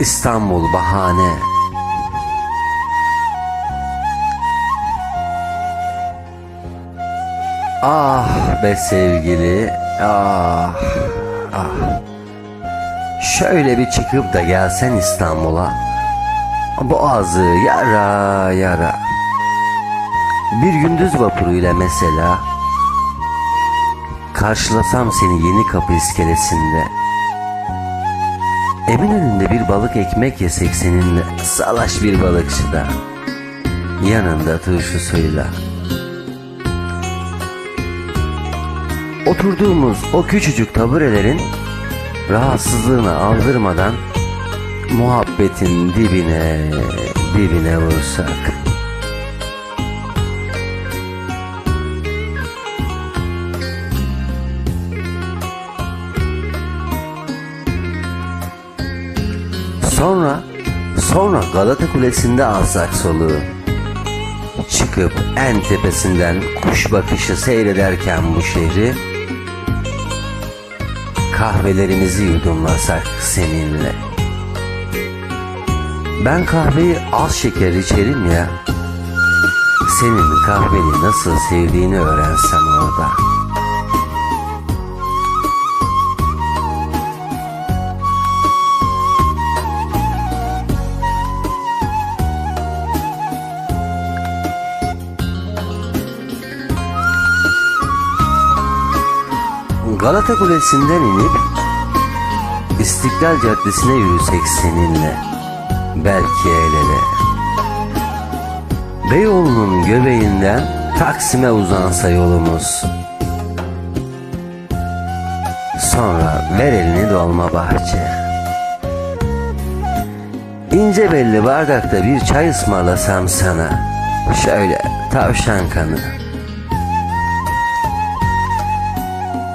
İstanbul bahane. Ah be sevgili, ah, ah. Şöyle bir çıkıp da gelsen İstanbul'a. Boğazı yara yara. Bir gündüz vapuruyla mesela. Karşılasam seni yeni kapı iskelesinde. Eminönü'nde bir balık ekmek yesek seninle. Salaş bir balıkçıda. Yanında turşusuyla. Oturduğumuz o küçücük taburelerin rahatsızlığını aldırmadan muhabbetin dibine dibine vursak. Sonra sonra Galata Kulesi'nde alsak soluğu. Çıkıp en tepesinden kuş bakışı seyrederken bu şehri kahvelerimizi yudumlasak seninle. Ben kahveyi az şeker içerim ya. Senin kahveni nasıl sevdiğini öğrensem orada. Galata Kulesi'nden inip İstiklal Caddesi'ne yürüsek seninle belki el ele. Beyoğlu'nun göbeğinden Taksim'e uzansa yolumuz. Sonra ver elini dolma bahçe. İnce belli bardakta bir çay ısmarlasam sana. Şöyle tavşan kanı.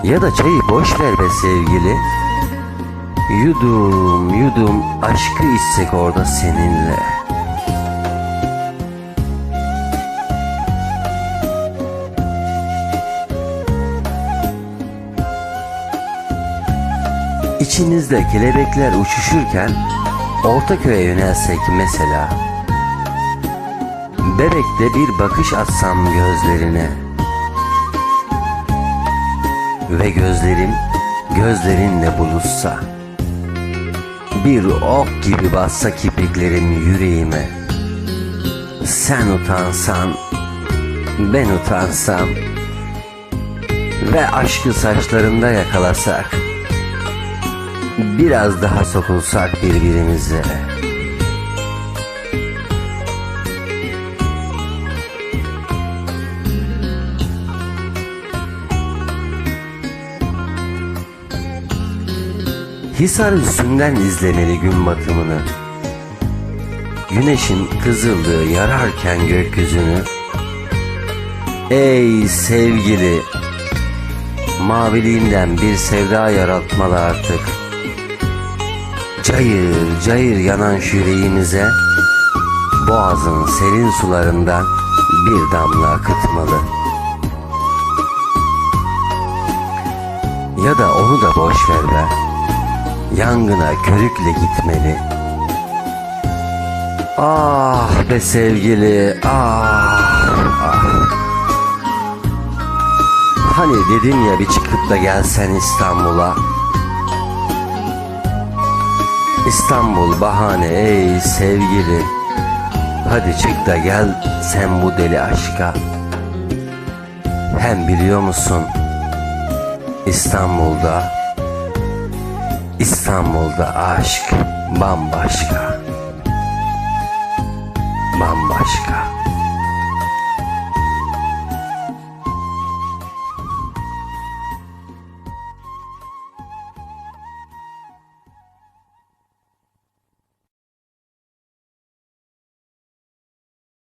Ya da çayı boş ver be sevgili. Yudum yudum aşkı içsek orada seninle. İçimizde kelebekler uçuşurken Ortaköy'e yönelsek mesela. Bebekte bir bakış atsam gözlerine. Ve gözlerim gözlerinle buluşsa Bir ok gibi bassa kirpiklerim yüreğime Sen utansan Ben utansam Ve aşkı saçlarında yakalasak Biraz daha sokulsak birbirimize Hisar üstünden izlemeli gün batımını Güneşin kızıldığı yararken gökyüzünü. Ey sevgili Maviliğinden bir sevda yaratmalı artık. Cayır cayır yanan yüreğimize Boğazın serin sularından bir damla akıtmalı. Ya da onu da boş ver be yangına körükle gitmeli. Ah be sevgili, ah, ah. Hani dedim ya bir çıkıp da gelsen İstanbul'a. İstanbul bahane ey sevgili. Hadi çık da gel sen bu deli aşka. Hem biliyor musun İstanbul'da İstanbul'da aşk bambaşka. Bambaşka.